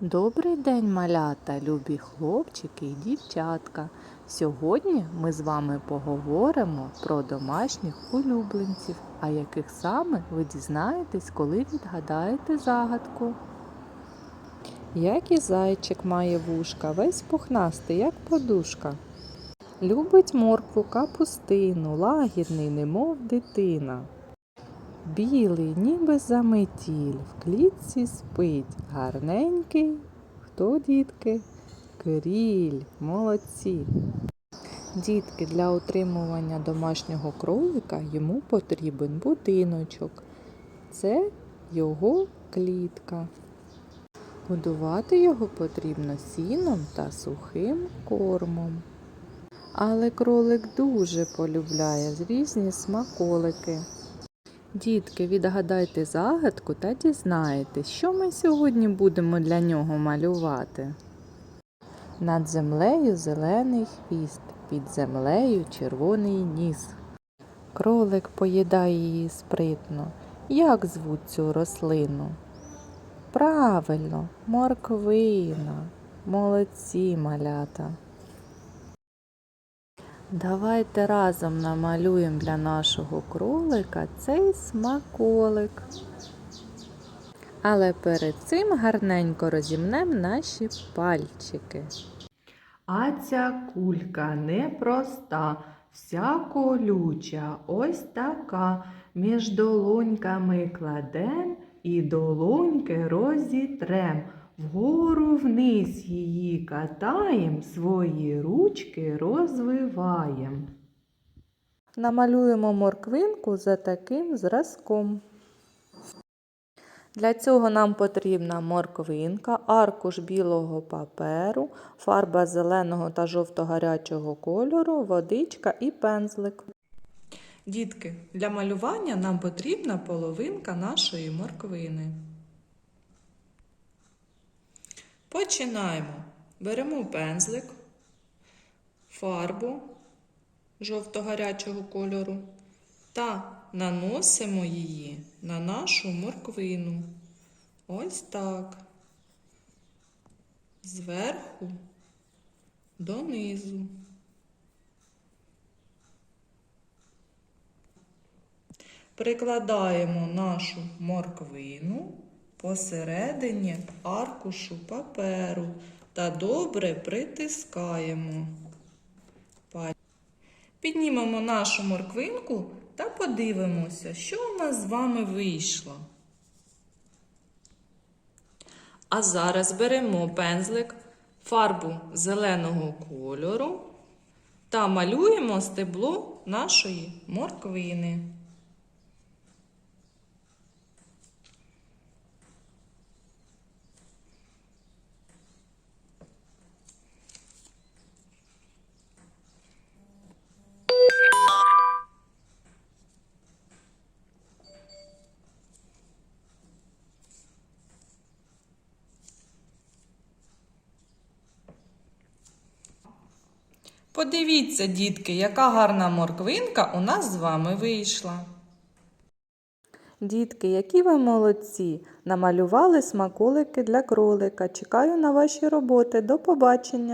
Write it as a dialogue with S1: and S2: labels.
S1: Добрий день, малята, любі хлопчики і дівчатка. Сьогодні ми з вами поговоримо про домашніх улюбленців, а яких саме ви дізнаєтесь, коли відгадаєте загадку. Як і зайчик має вушка, весь пухнастий, як подушка. Любить моркву капустину, лагідний, немов дитина. Білий, ніби заметіль, в клітці спить, гарненький. Хто, дітки? Кріль, молодці. Дітки, для утримування домашнього кролика йому потрібен будиночок. Це його клітка. Годувати його потрібно сіном та сухим кормом. Але кролик дуже полюбляє різні смаколики. Дітки, відгадайте загадку та дізнаєтесь, що ми сьогодні будемо для нього малювати. Над землею зелений хвіст, під землею червоний ніс. Кролик поїдає її спритно. Як звуть цю рослину? Правильно, морквина. Молодці малята. Давайте разом намалюємо для нашого кролика цей смаколик. Але перед цим гарненько розімнемо наші пальчики. А ця кулька непроста, вся колюча, ось така. Між долоньками кладем і долоньки розітрем. Вгору вниз її катаєм, свої ручки розвиваєм. Намалюємо морквинку за таким зразком. Для цього нам потрібна морквинка, аркуш білого паперу, фарба зеленого та жовто-гарячого кольору, водичка і пензлик.
S2: Дітки, для малювання нам потрібна половинка нашої морквини. Починаємо. Беремо пензлик, фарбу жовто-гарячого кольору та наносимо її на нашу морквину. Ось так. Зверху донизу. Прикладаємо нашу морквину посередині аркушу паперу та добре притискаємо. Піднімемо нашу морквинку та подивимося, що у нас з вами вийшло. А зараз беремо пензлик, фарбу зеленого кольору та малюємо стебло нашої морквини. Подивіться, дітки, яка гарна морквинка у нас з вами вийшла.
S1: Дітки, які ви молодці! Намалювали смаколики для кролика. Чекаю на ваші роботи. До побачення!